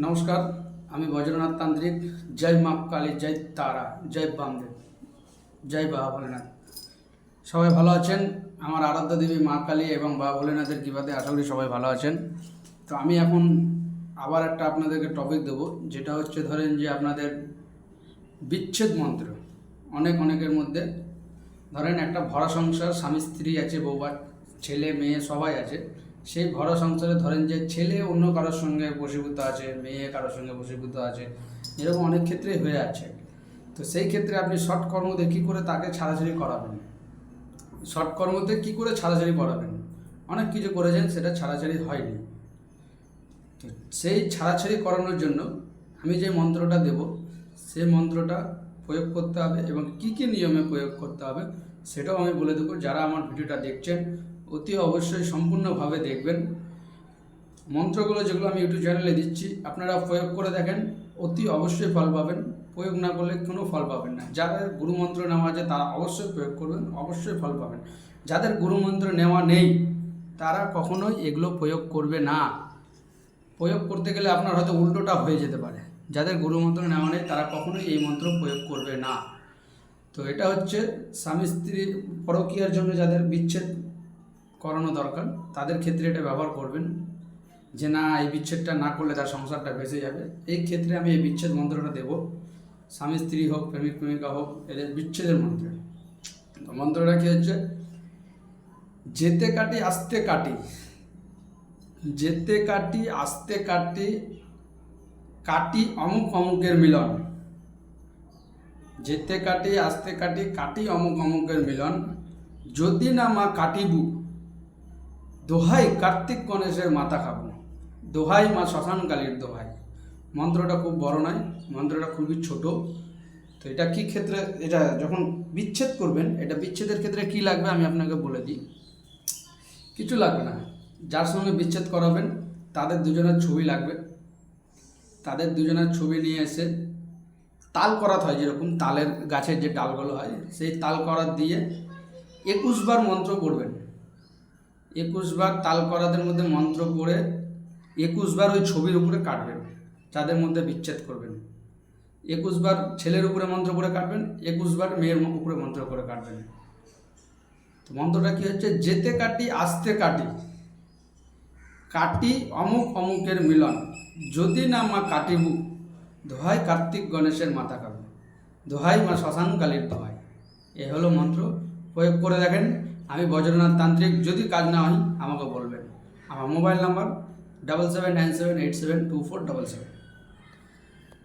নমস্কার, আমি বজ্রনাথ তান্ত্রিক। জয় মা কালী, জয় তারা, জয় বামদেব, জয় বাবা ভোলেনাথ। সবাই ভালো আছেন? আমার আরাধ্য দেবী মা কালী এবং বাবা ভোলেনাথের কৃপাতে আশা করি সবাই ভালো আছেন। তো আমি এখন আবার একটা আপনাদেরকে টপিক দেবো, যেটা হচ্ছে ধরেন যে আপনাদের বিচ্ছেদ মন্ত্র। অনেক অনেকের মধ্যে ধরেন একটা ভরা সংসার, স্বামী, স্ত্রী আছে বৌবা ছেলে, মেয়ে সবাই আছে। সেই ভরা সংসারে ধরেন যে ছেলে অন্য কারোর সঙ্গে বসীভূত আছে, মেয়ে কারোর সঙ্গে বসীভূত আছে, এরকম অনেক ক্ষেত্রেই হয়ে আছে। তো সেই ক্ষেত্রে আপনি শর্ট কর্মতে কী করে তাকে ছাড়াছাড়ি করাবেন? শর্ট কর্মতে কী করে ছাড়াছাড়ি করাবেন? অনেক কিছু করেছেন, সেটা ছাড়াছাড়ি হয়নি। তো সেই ছাড়াছাড়ি করানোর জন্য আমি যে মন্ত্রটা দেব, সেই মন্ত্রটা প্রয়োগ করতে হবে এবং কি কি নিয়মে প্রয়োগ করতে হবে, সেটাও আমি বলে দেবো। যারা আমার ভিডিওটা দেখছেন অতি অবশ্যই সম্পূর্ণভাবে দেখবেন। মন্ত্রগুলো যেগুলো আমি ইউটিউব চ্যানেলে দিচ্ছি, আপনারা প্রয়োগ করে দেখেন, অতি অবশ্যই ফল পাবেন। প্রয়োগ না করলে কোনো ফল পাবেন না। যাদের গুরুমন্ত্র নেওয়া আছে, তারা অবশ্যই প্রয়োগ করবেন, অবশ্যই ফল পাবেন। যাদের গুরুমন্ত্র নেওয়া নেই, তারা কখনোই এগুলো প্রয়োগ করবে না। প্রয়োগ করতে গেলে আপনার হয়তো উল্টোটা হয়ে যেতে পারে। যাদের গুরুমন্ত্র নেওয়া নেই, তারা কখনোই এই মন্ত্র প্রয়োগ করবে না। তো এটা হচ্ছে স্বামী স্ত্রী পরকীয়ার জন্য যাদের বিচ্ছেদ করানো দরকার। তাদের ক্ষেত্রে এটা ব্যবহার করবেন যে না, এই বিচ্ছেদটা না করলে তার সংসারটা ভেসে যাবে। এই ক্ষেত্রে আমি এই বিচ্ছেদ মন্ত্রটা দেব। স্বামী, স্ত্রী হোক, প্রেমিক, প্রেমিকা হোক, এদের বিচ্ছেদের মন্ত্র। মন্ত্রটা কী হচ্ছে, যেতে কাটি, আসতে কাটি। যেতে কাটি, আসতে কাটি কাটি অমুক অমুকের মিলন। যেতে কাটি, আসতে কাটি কাটি অমুক অমুকের মিলন। যদি না মা কাটিবু দোহাই কার্তিক গণেশের মাথা খাব। দোহাই মা শ্মশানকালীর দোহাই। মন্ত্রটা খুব বড় নয়, মন্ত্রটা খুবই ছোট। তো এটা কি ক্ষেত্রে, এটা যখন বিচ্ছেদ করবেন, এটা বিচ্ছেদের ক্ষেত্রে কি লাগবে আমি আপনাকে বলে দিই। কিছু লাগবে না। যার সঙ্গে বিচ্ছেদ করাবেন, তাদের দুজনের ছবি লাগবে। তাদের দুজনের ছবি নিয়ে এসে তাল করাত হয়, যেরকম তালের গাছের যে ডালগুলো হয়, সেই তাল করাত দিয়ে একুশ বার মন্ত্র পড়বেন। একুশ বার তাল করাতের মধ্যে মন্ত্র পড়ে একুশ বার ওই ছবির উপরে কাটবেন যাদের মধ্যে বিচ্ছেদ করবেন। একুশ বার ছেলের উপরে মন্ত্র করে কাটবেন, একুশ বার মেয়ের উপরে মন্ত্র করে কাটবেন। তো মন্ত্রটা কি হচ্ছে? যেতে কাটি, আসতে কাটি। কাটি অমুক অমুকের মিলন। যদি না মা কাটিবু, দোহাই কার্তিক গণেশের মাথা কাবু দোহাই মা শ্মশান কালীর দোহাই। এ হলো মন্ত্র। প্রয়োগ করে দেখেন আমি বজ্রনাথ তান্ত্রিক, যদি কাজ না হয় আমাকে বলবেন। আমার mobile number double seven nine seven eight seven two four double seven.